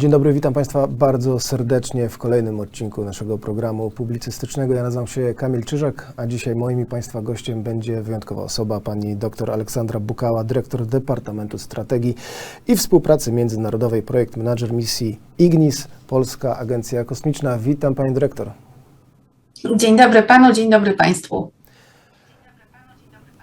Dzień dobry, witam Państwa bardzo serdecznie w kolejnym odcinku naszego programu publicystycznego. Ja nazywam się Kamil Czyżak, a dzisiaj moim i Państwa gościem będzie wyjątkowa osoba, pani dr Aleksandra Bukała, dyrektor Departamentu Strategii i Współpracy Międzynarodowej, projekt manager misji IGNIS, Polska Agencja Kosmiczna. Witam Pani Dyrektor. Dzień dobry Panu, dzień dobry Państwu.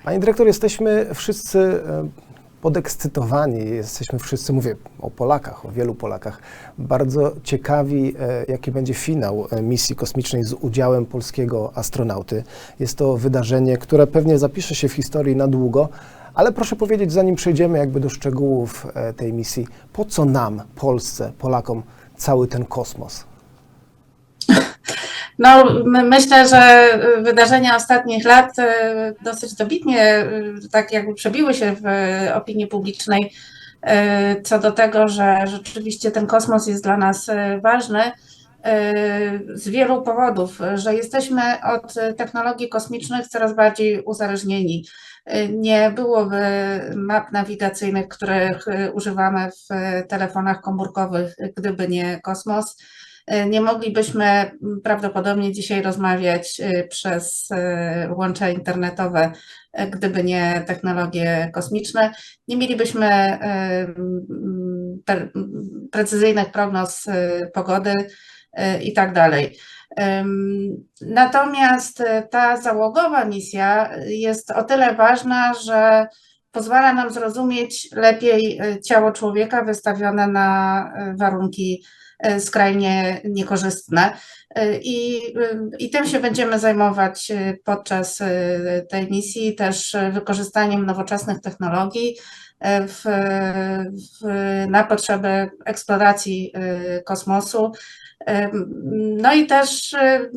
Pani Dyrektor, jesteśmy wszyscy e, podekscytowani, jesteśmy wszyscy, mówię o Polakach, o wielu Polakach, bardzo ciekawi, e, jaki będzie finał e, misji kosmicznej z udziałem polskiego astronauty. Jest to wydarzenie, które pewnie zapisze się w historii na długo, ale proszę powiedzieć, zanim przejdziemy jakby do szczegółów e, tej misji, po co nam, Polsce, Polakom, cały ten kosmos? No, my- myślę, że wydarzenia ostatnich lat e, dosyć dobitnie e, tak jakby przebiły się w opinii publicznej e, co do tego, że rzeczywiście ten kosmos jest dla nas e, ważny e, z wielu powodów, że jesteśmy od technologii kosmicznych coraz bardziej uzależnieni. E, Nie byłoby map nawigacyjnych, których e, używamy w e, telefonach komórkowych, gdyby nie kosmos. Nie moglibyśmy prawdopodobnie dzisiaj rozmawiać e, przez e, łącza internetowe, e, gdyby nie technologie kosmiczne. Nie mielibyśmy precyzyjnych prognoz pogody i tak dalej. Natomiast ta załogowa misja jest o tyle ważna, że pozwala nam zrozumieć lepiej ciało człowieka wystawione na warunki skrajnie niekorzystne. E, I, I tym się będziemy zajmować e, podczas e, tej misji, też e, wykorzystaniem nowoczesnych technologii e, w, w, na potrzeby eksploracji e, kosmosu. E, No i też e,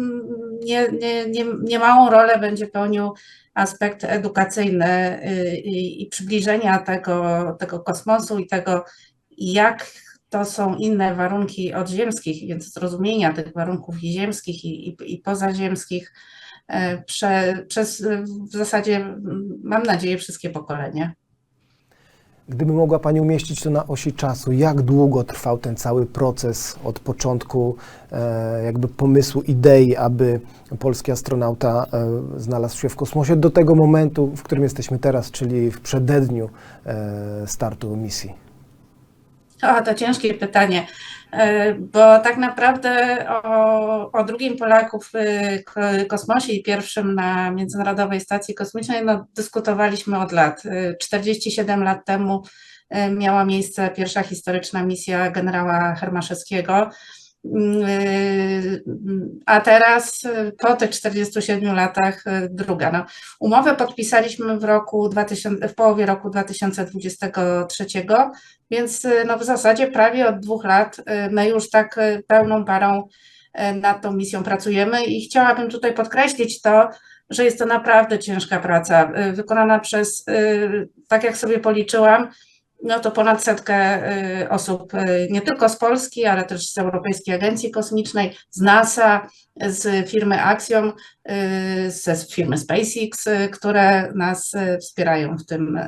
nie, nie, nie, niemałą rolę będzie pełnił aspekt edukacyjny i, i przybliżenia tego, tego kosmosu i tego, jak to są inne warunki od ziemskich, więc zrozumienia tych warunków i ziemskich i, i, i pozaziemskich e, prze, przez e, w zasadzie, m, mam nadzieję, wszystkie pokolenia. Gdyby mogła Pani umieścić to na osi czasu, jak długo trwał ten cały proces od początku e, jakby pomysłu, idei, aby polski astronauta znalazł się w kosmosie do tego momentu, w którym jesteśmy teraz, czyli w przededniu startu misji? O, to ciężkie pytanie, e, bo tak naprawdę o, o drugim Polaku w e, ko- kosmosie i pierwszym na Międzynarodowej Stacji Kosmicznej no, dyskutowaliśmy od lat. E, 47 lat temu e, miała miejsce pierwsza historyczna misja generała Hermaszewskiego. E, A teraz e, po tych 47 latach e, druga. No, umowę podpisaliśmy w roku 2000, w połowie roku 2023 więc no, w zasadzie prawie od dwóch lat my już tak pełną parą y, nad tą misją pracujemy i chciałabym tutaj podkreślić to, że jest to naprawdę ciężka praca, y, wykonana przez, y, tak jak sobie policzyłam, no to ponad setkę y, osób, y, nie tylko z Polski, ale też z Europejskiej Agencji Kosmicznej, z NASA, z firmy Axiom, y, ze firmy SpaceX, które nas wspierają w tym,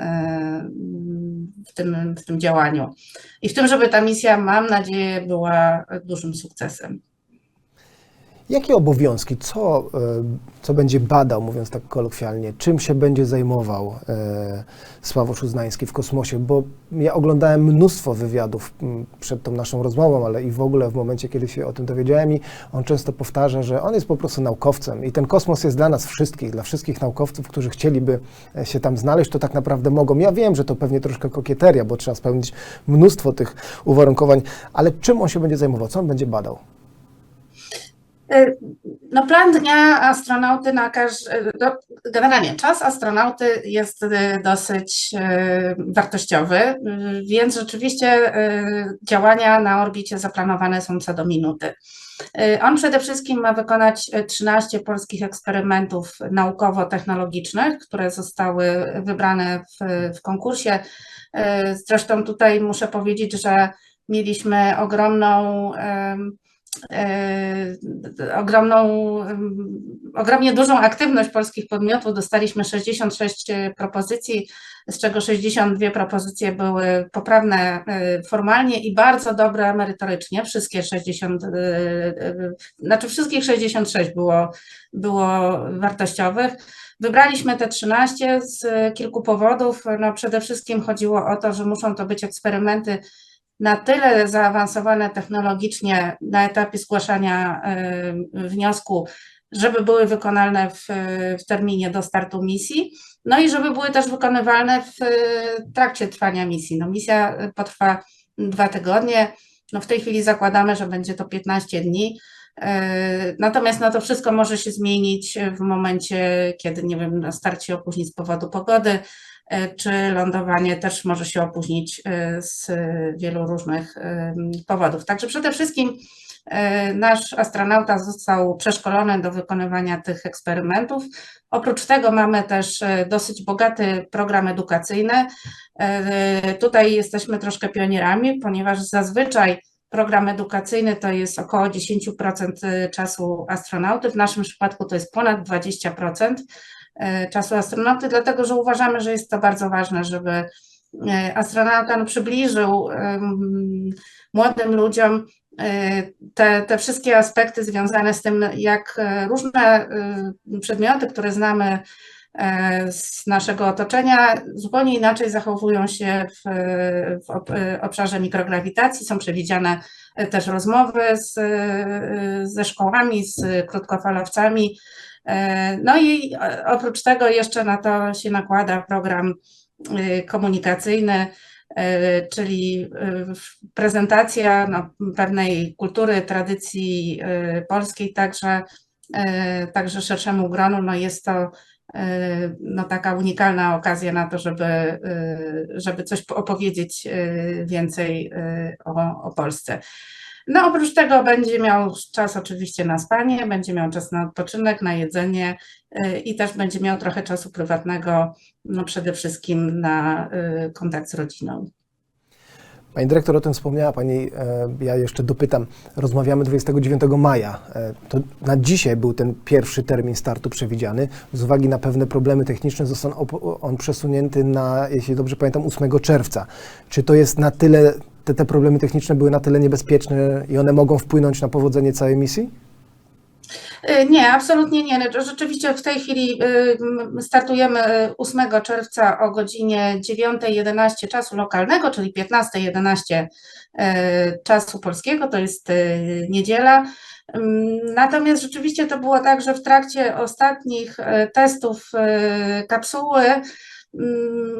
w tym, w tym działaniu. I w tym, żeby ta misja, mam nadzieję, była dużym sukcesem. Jakie obowiązki, co, e, co będzie badał, mówiąc tak kolokwialnie, czym się będzie zajmował e, Sławosz Uznański w kosmosie? Bo ja oglądałem mnóstwo wywiadów m, przed tą naszą rozmową, ale i w ogóle w momencie, kiedy się o tym dowiedziałem i on często powtarza, że on jest po prostu naukowcem i ten kosmos jest dla nas wszystkich, dla wszystkich naukowców, którzy chcieliby e, się tam znaleźć, to tak naprawdę mogą. Ja wiem, że to pewnie troszkę kokieteria, bo trzeba spełnić mnóstwo tych uwarunkowań, ale czym on się będzie zajmował, co on będzie badał? No plan dnia astronauty na każ... do- Generalnie czas astronauty jest y, dosyć y, wartościowy, y, więc rzeczywiście y, działania na orbicie zaplanowane są co do minuty. Y, On przede wszystkim ma wykonać y, 13 polskich eksperymentów naukowo-technologicznych, które zostały wybrane w, w konkursie. Y, Zresztą tutaj muszę powiedzieć, że mieliśmy ogromną ogromną, em, ogromnie dużą aktywność polskich podmiotów. Dostaliśmy 66 propozycji, z czego 62 propozycje były poprawne e, formalnie i bardzo dobre merytorycznie. Wszystkie 60, e, e, znaczy wszystkich 66 było, było wartościowych. Wybraliśmy te 13 z kilku powodów. No przede wszystkim chodziło o to, że muszą to być eksperymenty na tyle zaawansowane technologicznie na etapie zgłaszania y, wniosku, żeby były wykonalne w, w terminie do startu misji, no i żeby były też wykonywalne w trakcie trwania misji. No misja potrwa dwa tygodnie, no w tej chwili zakładamy, że będzie to 15 dni, y, Natomiast no to wszystko może się zmienić w momencie, kiedy, nie wiem, start się opóźni z powodu pogody, E, czy lądowanie też może się opóźnić e, z wielu różnych e, powodów. Także przede wszystkim nasz astronauta został przeszkolony do wykonywania tych eksperymentów. Oprócz tego mamy też dosyć bogaty program edukacyjny. Tutaj jesteśmy troszkę pionierami, ponieważ zazwyczaj program edukacyjny to jest około 10% czasu astronauty, w naszym przypadku to jest ponad 20%. E, czasu astronauty, dlatego że uważamy, że jest to bardzo ważne, żeby e, astronauta no, przybliżył młodym ludziom te, te wszystkie aspekty związane z tym, jak różne przedmioty, które znamy z naszego otoczenia, zupełnie inaczej zachowują się w, w obszarze mikrograwitacji. Są przewidziane też rozmowy z, ze szkołami, z krótkofalowcami, E, no i e, oprócz tego jeszcze na to się nakłada program komunikacyjny, e, czyli prezentacja no, pewnej kultury, tradycji polskiej, także, także szerszemu gronu. No jest to no, taka unikalna okazja na to, żeby, żeby coś opowiedzieć więcej o, o Polsce. No oprócz tego będzie miał czas oczywiście na spanie, będzie miał czas na odpoczynek, na jedzenie i też będzie miał trochę czasu prywatnego, no przede wszystkim na kontakt z rodziną. Pani dyrektor o tym wspomniała, Pani, e, ja jeszcze dopytam. Rozmawiamy 29 maja. E, to na dzisiaj był ten pierwszy termin startu przewidziany. Z uwagi na pewne problemy techniczne został on przesunięty na, jeśli dobrze pamiętam, 8 czerwca. Czy to jest na tyle te, te problemy techniczne były na tyle niebezpieczne i one mogą wpłynąć na powodzenie całej misji? Y, nie, absolutnie nie. No, rzeczywiście w tej chwili y, startujemy 8 czerwca o godzinie 9.11 czasu lokalnego, czyli 15.11 y, czasu polskiego, to jest niedziela. Natomiast rzeczywiście to było tak, że w trakcie ostatnich testów kapsuły Mm,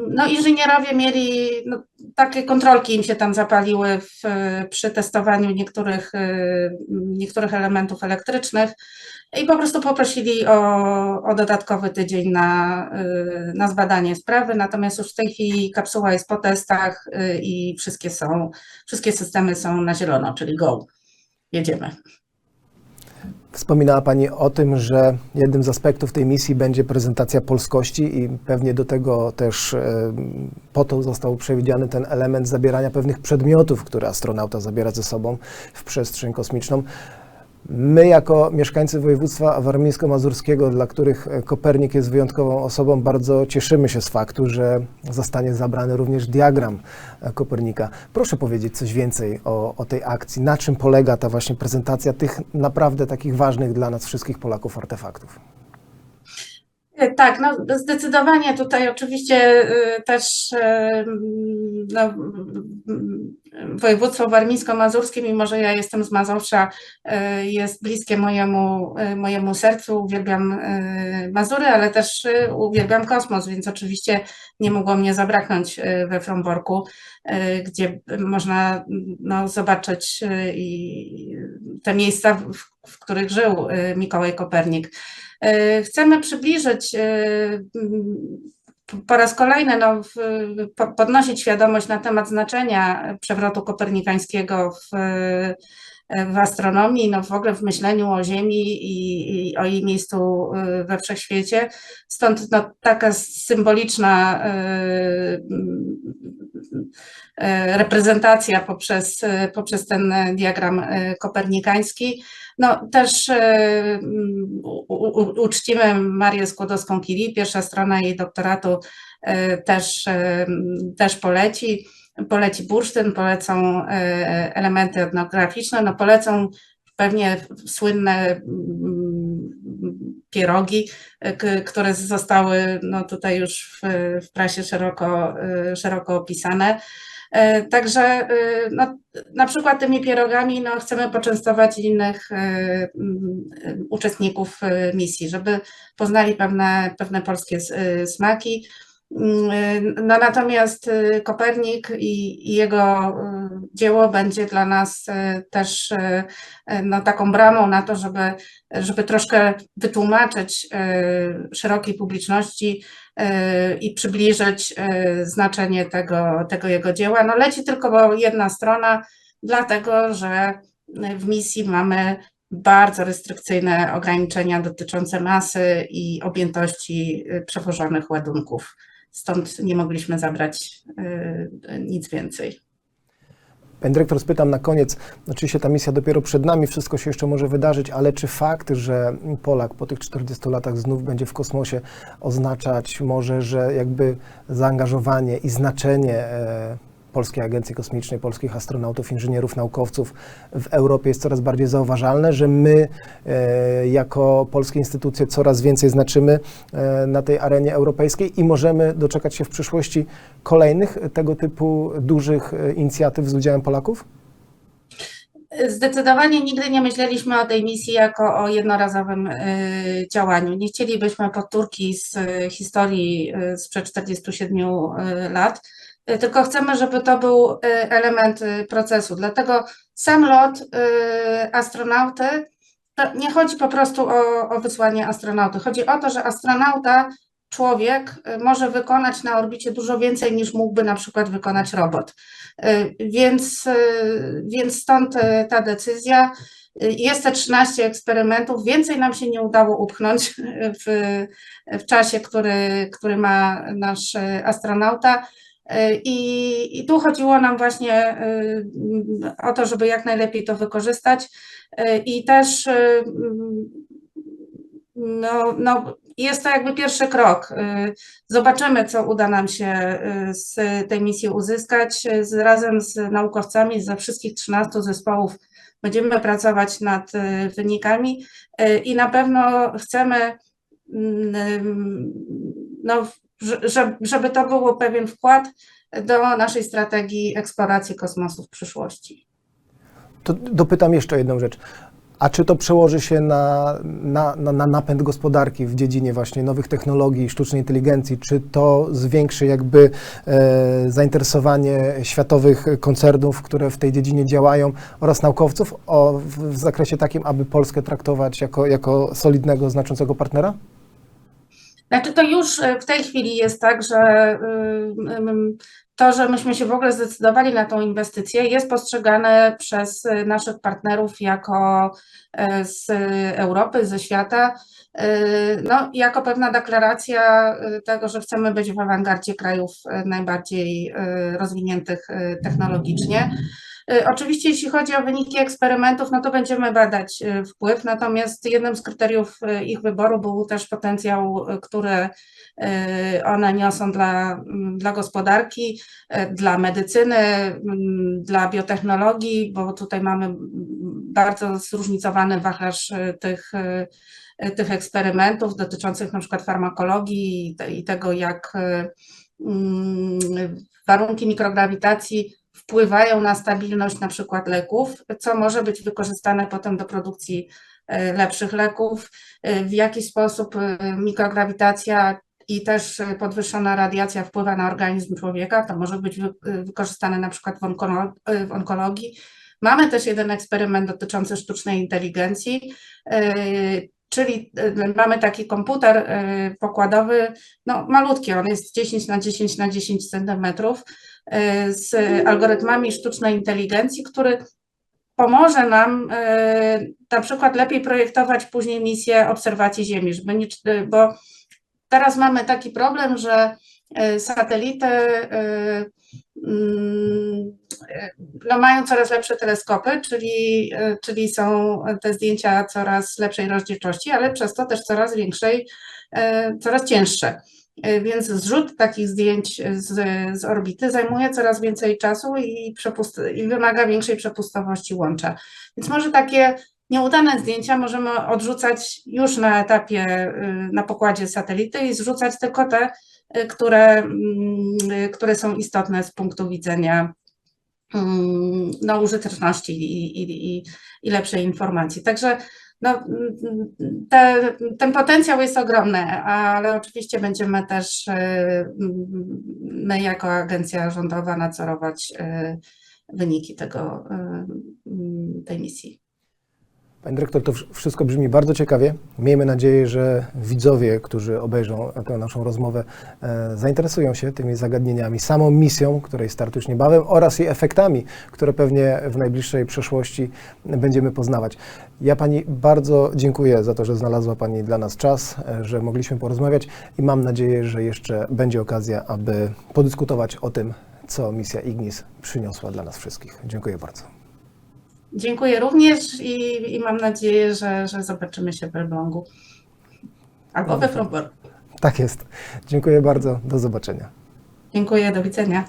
no, inżynierowie mieli no, takie kontrolki im się tam zapaliły w, przy testowaniu niektórych, y, niektórych elementów elektrycznych i po prostu poprosili o, o dodatkowy tydzień na, y, na zbadanie sprawy. Natomiast już w tej chwili kapsuła jest po testach y, i wszystkie są, wszystkie systemy są na zielono, czyli go. Jedziemy. Wspominała Pani o tym, że jednym z aspektów tej misji będzie prezentacja polskości i pewnie do tego też e, po to został przewidziany ten element zabierania pewnych przedmiotów, które astronauta zabiera ze sobą w przestrzeń kosmiczną. My, jako mieszkańcy województwa warmińsko-mazurskiego, dla których e, Kopernik jest wyjątkową osobą, bardzo cieszymy się z faktu, że zostanie zabrany również diagram e, Kopernika. Proszę powiedzieć coś więcej o, o tej akcji. Na czym polega ta właśnie prezentacja tych naprawdę takich ważnych dla nas wszystkich Polaków artefaktów? E, tak, no zdecydowanie tutaj oczywiście też no, województwo warmińsko-mazurskie, mimo że ja jestem z Mazowsza, e, jest bliskie mojemu, mojemu sercu. Uwielbiam Mazury, ale też uwielbiam kosmos, więc oczywiście nie mogło mnie zabraknąć we Fromborku, gdzie można no, zobaczyć te miejsca, w, w których żył Mikołaj Kopernik. Chcemy przybliżyć po raz kolejny no, podnosić świadomość na temat znaczenia przewrotu kopernikańskiego w, w astronomii, no w ogóle w myśleniu o Ziemi i, i o jej miejscu y, we wszechświecie. Stąd no, taka symboliczna, y, reprezentacja poprzez, poprzez ten diagram kopernikański. No też u, uczcimy Marię Skłodowską-Curie, pierwsza strona jej doktoratu też, też poleci poleci bursztyn, polecą elementy etnograficzne, no polecą pewnie słynne mm, pierogi, które zostały no tutaj już w, w prasie szeroko, szeroko opisane. Także no, na przykład tymi pierogami no, chcemy poczęstować innych uczestników misji, żeby poznali pewne, pewne polskie smaki. No natomiast y, Kopernik i, i, jego y, dzieło będzie dla nas y, też no, taką bramą na to, żeby, żeby troszkę wytłumaczyć szerokiej publiczności i przybliżyć znaczenie tego, tego jego dzieła. No leci tylko jedna strona, dlatego że w misji mamy bardzo restrykcyjne ograniczenia dotyczące masy i objętości przewożonych ładunków stąd nie mogliśmy zabrać y, nic więcej. Pani dyrektor, spytam na koniec, oczywiście ta misja dopiero przed nami, wszystko się jeszcze może wydarzyć, ale czy fakt, że Polak po tych 40 latach znów będzie w kosmosie oznaczać może, że jakby zaangażowanie i znaczenie e, Polskiej Agencji Kosmicznej, polskich astronautów, inżynierów, naukowców w Europie jest coraz bardziej zauważalne, że my e, jako polskie instytucje coraz więcej znaczymy e, na tej arenie europejskiej i możemy doczekać się w przyszłości kolejnych tego typu dużych e, inicjatyw z udziałem Polaków? Zdecydowanie nigdy nie myśleliśmy o tej misji jako o jednorazowym działaniu. Nie chcielibyśmy powtórki z historii sprzed 47 lat tylko chcemy, żeby to był y, element y, procesu. Dlatego sam lot astronauty, nie chodzi po prostu o, o wysłanie astronauty. Chodzi o to, że astronauta, człowiek może wykonać na orbicie dużo więcej niż mógłby na przykład wykonać robot. Więc, więc stąd ta decyzja. Jest te 13 eksperymentów. Więcej nam się nie udało upchnąć w, w czasie, który, który ma nasz astronauta. E, I, I tu chodziło nam właśnie e, o to, żeby jak najlepiej to wykorzystać e, i też no, no, jest to jakby pierwszy krok. Zobaczymy, co uda nam się z tej misji uzyskać. Razem z naukowcami ze wszystkich 13 zespołów będziemy pracować nad wynikami i na pewno chcemy no, żeby to było pewien wkład do naszej strategii eksploracji kosmosu w przyszłości. To dopytam jeszcze jedną rzecz. A czy to przełoży się na, na, na, na, napęd gospodarki w dziedzinie właśnie nowych technologii, sztucznej inteligencji? Czy to zwiększy jakby e, zainteresowanie światowych koncernów, które w tej dziedzinie działają oraz naukowców o, w, w zakresie takim, aby Polskę traktować jako, jako solidnego, znaczącego partnera? Znaczy to już e, w tej chwili jest tak, że to, że myśmy się w ogóle zdecydowali na tą inwestycję, jest postrzegane przez e, naszych partnerów jako e, z Europy, ze świata, no, jako pewna deklaracja tego, że chcemy być w awangardzie krajów najbardziej rozwiniętych technologicznie. Y, oczywiście, jeśli chodzi o wyniki eksperymentów, no to będziemy badać y, wpływ, natomiast jednym z kryteriów y, ich wyboru był też potencjał, który one niosą dla, mm, dla gospodarki, dla medycyny, mm, dla biotechnologii, bo tutaj mamy bardzo zróżnicowany wachlarz tych, tych eksperymentów dotyczących na przykład farmakologii i tego, jak mm, warunki mikrograwitacji wpływają na stabilność na przykład leków, co może być wykorzystane potem do produkcji e, lepszych leków, e, w jaki sposób e, mikrograwitacja i też podwyższona radiacja wpływa na organizm człowieka, to może być wykorzystane na przykład w, onkolo w onkologii. Mamy też jeden eksperyment dotyczący sztucznej inteligencji, czyli mamy taki komputer pokładowy, no malutki, on jest 10 na 10 na 10 centymetrów, E, z algorytmami sztucznej inteligencji, który pomoże nam na przykład lepiej projektować później misję obserwacji Ziemi, żeby nie, bo teraz mamy taki problem, że satelity e, mm, e, no, mają coraz lepsze teleskopy, czyli, e, czyli są te zdjęcia coraz lepszej rozdzielczości, ale przez to też coraz większej, e, coraz cięższe. E, Więc zrzut takich zdjęć z, z orbity zajmuje coraz więcej czasu i, przepust, i wymaga większej przepustowości łącza. Więc może takie nieudane zdjęcia możemy odrzucać już na etapie, y, na pokładzie satelity i zrzucać tylko te, które, mm, y, które są istotne z punktu widzenia mm, no, użyteczności i, i, i, i lepszej informacji. Także no, mm, te, ten potencjał jest ogromny, ale oczywiście będziemy też y, my jako agencja rządowa nadzorować y, wyniki tego, y, tej misji. Pani dyrektor, to wsz- wszystko brzmi bardzo ciekawie. Miejmy nadzieję, że widzowie, którzy obejrzą tę naszą rozmowę, e, zainteresują się tymi zagadnieniami, samą misją, której start już niebawem oraz i efektami, które pewnie w najbliższej przyszłości będziemy poznawać. Ja Pani bardzo dziękuję za to, że znalazła Pani dla nas czas, e, że mogliśmy porozmawiać i mam nadzieję, że jeszcze będzie okazja, aby podyskutować o tym, co misja Ignis przyniosła dla nas wszystkich. Dziękuję bardzo. Dziękuję również i, i mam nadzieję, że, że zobaczymy się w Elblągu. Albo we Fromborg. Tak jest. Dziękuję bardzo. Do zobaczenia. Dziękuję, do widzenia.